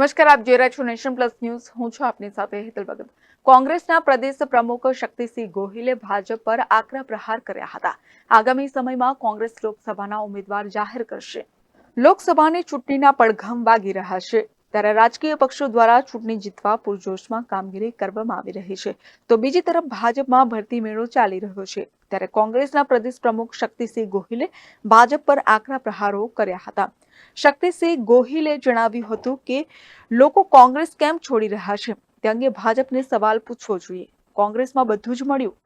નમસ્કાર, આપ જોઈ રહ્યા છો નેશન પ્લસ ન્યૂઝ. હું છું આપની સાથે હેતલ ભગત. કોંગ્રેસના પ્રદેશ પ્રમુખ શક્તિસિંહ ગોહિલે ભાજપ પર આકરા પ્રહાર કર્યા હતા. આગામી સમયમાં કોંગ્રેસ લોકસભાના ઉમેદવાર જાહેર કરશે. લોકસભાની ચૂંટણીના પડઘમ વાગી રહ્યા છે. ત્યારે રાજકીય પક્ષો દ્વારા ચૂંટણી જીતવા પૂરજોશમાં કામગીરી કરવામાં આવી રહી છે. તો બીજી તરફ ભાજપમાં ભરતી મેળો ચાલી રહ્યો છે. ત્યારે કોંગ્રેસના પ્રદેશ પ્રમુખ શક્તિસિંહ ગોહિલે ભાજપ પર આકરા પ્રહારો કર્યા હતા. શક્તિસિંહ ગોહિલે જણાવ્યું હતું કે, લોકો કોંગ્રેસ કેમ છોડી રહ્યા છે? તે અંગે ભાજપને સવાલ પૂછવો જોઈએ. કોંગ્રેસમાં બધું જ મળ્યું.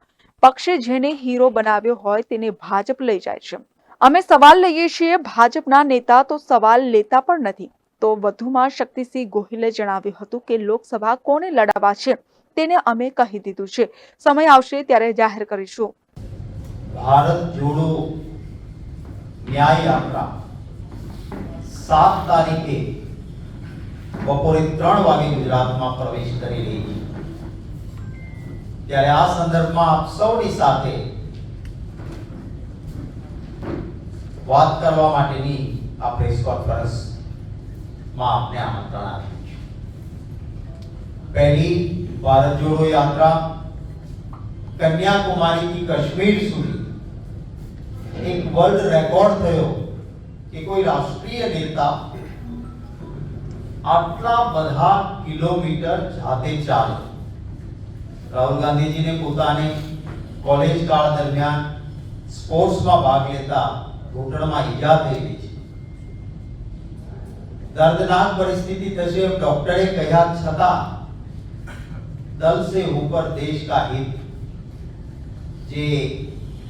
પક્ષે જેને હીરો બનાવ્યો હોય તેને ભાજપ લઈ જાય છે. અમે સવાલ લઈએ છીએ. ભાજપના નેતા તો સવાલ લેતા પણ નથી. તો વધુમાં શક્તિસિંહ ગોહિલે જણાવ્યું હતું કે લોકસભા કોને લડાવવા છે તેને અમે કહી દીધું છે. સમય આવશે ત્યારે જાહેર કરીશું. ભારત જોડો ન્યાય યાત્રા સાત તારીખે બપોરે ત્રણ વાગે ગુજરાતમાં પ્રવેશ કરી રહી છે. ત્યારે આ સંદર્ભમાં આપ સૌની સાથે વાત કરવા માટેની આ પ્રેસ કોન્ફરન્સમાં આપને આમંત્રણ આપ્યું છે પહેલી ભારત જોડો યાત્રા કન્યાકુમારીથી કાશ્મીર સુધી એક વર્લ્ડ રેકોર્ડ થયો કે કોઈ રાષ્ટ્રીય નેતા આટલા બધા કિલોમીટર જાતે ચાલે રાહુલ ગાંધીજીને પોતાને કોલેજ કાળ દરમિયાન સ્પોર્ટ્સમાં ભાગ લેતા ઘૂંટણમાં ઈજા થઈ ગઈ છે दर्दनाक परिस्थिति डॉक्टर छता दल से ऊपर देश का हित। जे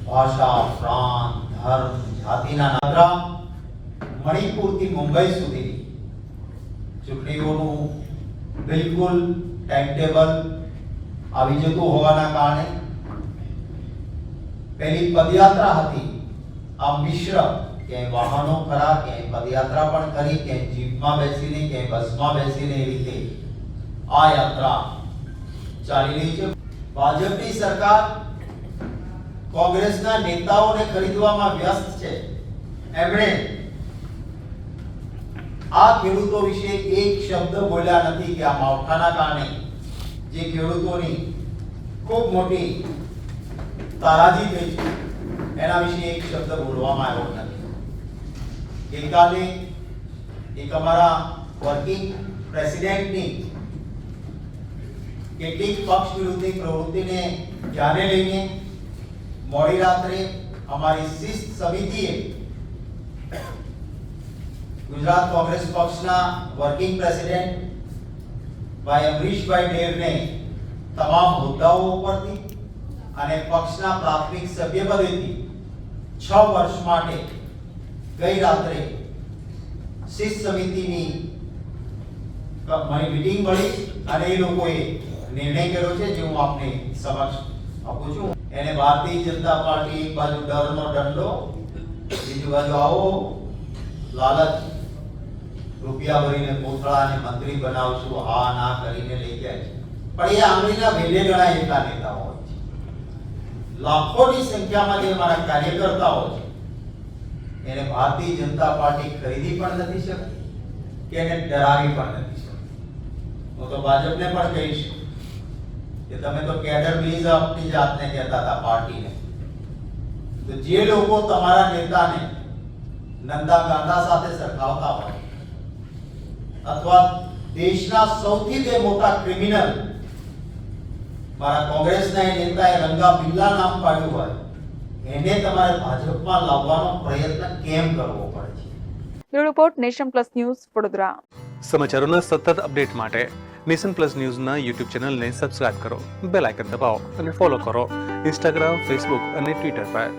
भाषा प्राण धर्म जाति मणिपुर की मुंबई सुधी चुटनी बिल्कुल टाइम टेबल अभी जो तो होगा ना कारण है पहली पदयात्रा हती अब ક્યાંય વાહનો ખરા ક્યાંય પદયાત્રા પણ કરી ક્યાંય જીપમાં બેસીને, ક્યાંય બસમાં બેસીને એ રીતે આ યાત્રા ચાલી રહી છે. ભાજપની સરકાર કોંગ્રેસના નેતાઓને ખરીદવામાં વ્યસ્ત છે. એમણે આ ખેડૂતો વિશે એક શબ્દ બોલ્યા નથી કે આ માવઠાના કારણે. જે ખેડૂતોની ખૂબ મોટી તારાજી થઈ છે, એના વિશે એક શબ્દ બોલવામાં આવ્યો નથી. ગઈકાલે એક અમારા વર્કિંગ પ્રેસિડેન્ટની કેટલીક પક્ષ વિરુદ્ધની પ્રવૃત્તિને ધ્યાને લઈને મોડી રાત્રે અમારી શિસ્ત સમિતિએ ગુજરાત કોંગ્રેસ પક્ષના વર્કિંગ પ્રેસિડેન્ટ ભાઈ અમરીશભાઈ ડેરને તમામ હોદ્દાઓ ઉપરથી અને પક્ષના પ્રાથમિક સભ્ય પદેથી છ વર્ષ માટે ગઈ રાત્રે શિસ્ત સમિતિની મારી મીટિંગ મળી અને એ લોકોએ નિર્ણય કર્યો છે જે હું આપને સમક્ષ આપું છું. એને ભારતીય જનતા પાર્ટી એક બાજુ ડરનો દંડો બીજી બાજુ આવો, લાલચ રૂપિયા ભરીને કોથળાને મંત્રી બનાવશું, હા, ના કરીને લઈ જાય છે. પણ એ આંગળીના ભેલે ગણાય એટલા નેતાઓ હોય છે. લાખોની સંખ્યામાં જે મારા કાર્યકર્તાઓ છે એને ભારતીય જનતા પાર્ટી ખરીદી પણ નથી શકતી કે એને ડરાવી પણ નથી શકતી. હું તો ભાજપને પણ કહીશ કે તમે તો કેડર બેઝ આપની જાતને કહેતા હતા પાર્ટીને. તો જે લોકો તમારા નેતાને નંદા ગાંધા સાથે સરખાવતા હોય અથવા દેશના સૌથી બે મોટા ક્રિમિનલ મારા કોંગ્રેસના નેતાએ રંગા બિલ્લા નામ પાડ્યું હોય એને તમારે ભાજપમાં લાવવાનો પ્રયત્ન કેમ કરવો પડે છે? Bureau report Nation Plus News Vadodara. સમાચારોના સતત અપડેટ માટે નેશન પ્લસ ન્યૂઝના યુટ્યુબ ચેનલને સબસ્ક્રાઇબ કરો બેલ આઇકન દબાવો અને ફોલો કરો ઇન્સ્ટાગ્રામ ફેસબુક અને ટ્વિટર પર.